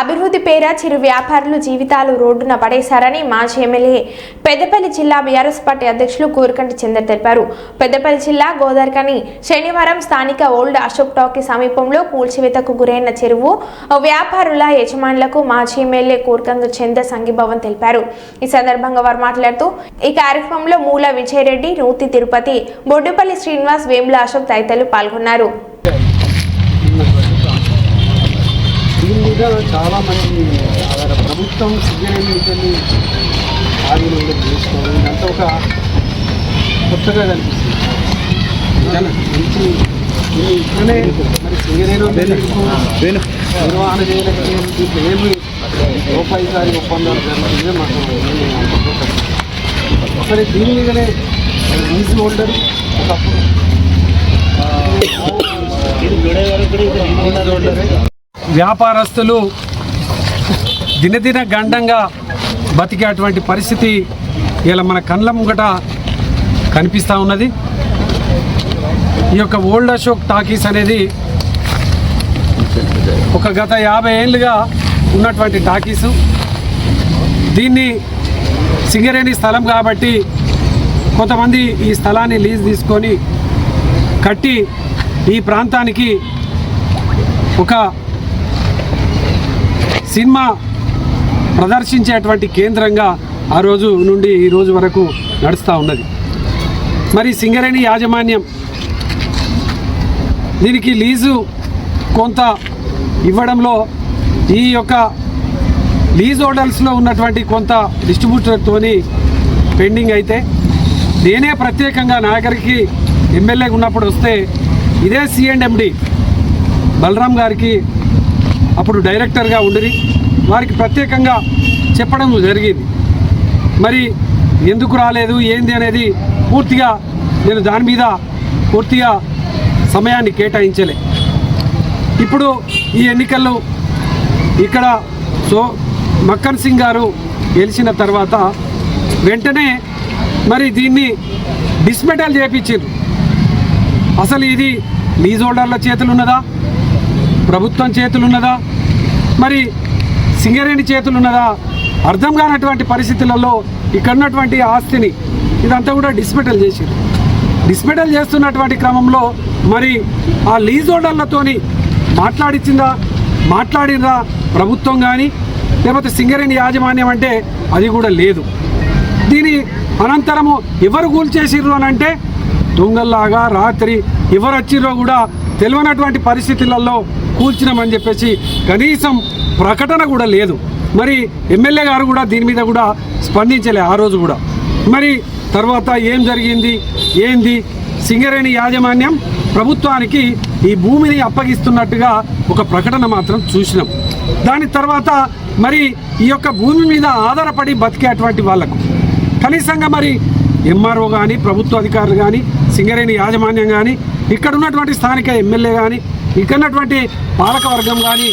అభివృద్ధి పేర చిరు వ్యాపారులు జీవితాలు రోడ్డున పడేశారని మాజీ ఎమ్మెల్యే పెద్దపల్లి జిల్లా బీఆర్ఎస్ పార్టీ అధ్యక్షులు కూరకంటి చందర్ తెలిపారు. పెద్దపల్లి జిల్లా గోదార్కని శనివారం స్థానిక ఓల్డ్ అశోక్ టాకీ సమీపంలో కూల్చివేతకు గురైన చెరువు వ్యాపారుల యజమానులకు మాజీ ఎమ్మెల్యే కూరకంటి చందర్ సంఘీభావం తెలిపారు. ఈ సందర్భంగా వారు మాట్లాడుతూ ఈ కార్యక్రమంలో మూల విజయరెడ్డి నూతి తిరుపతి బొడ్డుపల్లి శ్రీనివాస్ వేముల అశోక్ తదితరులు పాల్గొన్నారు దీని మీద చాలా మంది ఆధార ప్రభుత్వం సిగ్గరేమిటని ఆదిలో చేసుకోవడం ఇదంతా ఒక కొత్తగా కనిపిస్తుంది. మంచి ఇట్లనే మరి సింగరేణి నిర్వహణ చేయలేకపోయారు దీంట్లో ఏమి రూపాయిసారి ఒప్పందాలు జరుగుతుంది మాకు. సరే దీని మీదనే లీజ్ హోల్డర్ ఒకప్పుడు వ్యాపారస్తులు దినదిన గండంగా బతికేటువంటి పరిస్థితి ఇలా మన కళ్ళ ముంగట కనిపిస్తూ ఉన్నది. ఈ యొక్క ఓల్డ్ అశోక్ టాకీస్ అనేది ఒక గత యాభై ఏళ్ళుగా ఉన్నటువంటి టాకీసు. దీన్ని సింగరేణి స్థలం కాబట్టి కొంతమంది ఈ స్థలాన్ని లీజ్ తీసుకొని కట్టి ఈ ప్రాంతానికి ఒక సినిమా ప్రదర్శించేటువంటి కేంద్రంగా ఆ రోజు నుండి ఈ రోజు వరకు నడుస్తూ ఉన్నది. మరి సింగరేణి యాజమాన్యం దీనికి లీజు కొంత ఇవ్వడంలో ఈ యొక్క లీజ్ హోటల్స్లో ఉన్నటువంటి కొంత డిస్ట్రిబ్యూటర్తోని పెండింగ్ అయితే నేనే ప్రత్యేకంగా నాగరికి ఎమ్మెల్యేగా ఉన్నప్పుడు వస్తే ఇదే సిఎండ్ఎండి బలరాం గారికి అప్పుడు డైరెక్టర్గా ఉండి వారికి ప్రత్యేకంగా చెప్పడం జరిగింది. మరి ఎందుకు రాలేదు ఏంది అనేది పూర్తిగా నేను దాని మీద పూర్తిగా సమయాన్ని కేటాయించలే. ఇప్పుడు ఈ ఎన్నికల్లో ఇక్కడ సో మక్కన్ సింగ్ గారు గెలిచిన తర్వాత వెంటనే మరి దీన్ని డిస్మెటల్ చేయించారు అసలు ఇది లీజ్ హోల్డర్ల చేతులు ఉన్నదా? ప్రభుత్వం చేతులున్నదా? మరి సింగరేణి చేతులున్నదా? అర్థం కానటువంటి పరిస్థితులలో ఇక్కడ ఉన్నటువంటి ఆస్తిని ఇదంతా కూడా డిస్మెటల్ చేశారు డిస్మెటల్ చేస్తున్నటువంటి క్రమంలో మరి ఆ లీజ్ హోల్డర్లతోని మాట్లాడించిందా మాట్లాడినరా ప్రభుత్వం కానీ లేకపోతే సింగరేణి యాజమాన్యం అంటే అది కూడా లేదు. దీని అనంతరము ఎవరు కూల్చేసిర్రు అని అంటే దొంగల్లాగా రాత్రి ఎవరొచ్చిరో కూడా తెలియనటువంటి పరిస్థితులలో కూల్చినామని చెప్పేసి కనీసం ప్రకటన కూడా లేదు. మరి ఎమ్మెల్యే గారు కూడా దీని మీద కూడా స్పందించలే ఆ రోజు కూడా. మరి తర్వాత ఏం జరిగింది? ఏంది? సింగరేణి యాజమాన్యం ప్రభుత్వానికి ఈ భూమిని అప్పగిస్తున్నట్టుగా ఒక ప్రకటన మాత్రం చూసినాం. దాని తర్వాత మరి ఈ యొక్క భూమి మీద ఆధారపడి బతికేటువంటి వాళ్ళకు కనీసంగా మరి ఎంఆర్ఓ కానీ ప్రభుత్వ అధికారులు కానీ సింగరేణి యాజమాన్యం కానీ ఇక్కడ ఉన్నటువంటి స్థానిక ఎమ్మెల్యే కానీ ఇక్కడ ఉన్నటువంటి పాలకవర్గం కానీ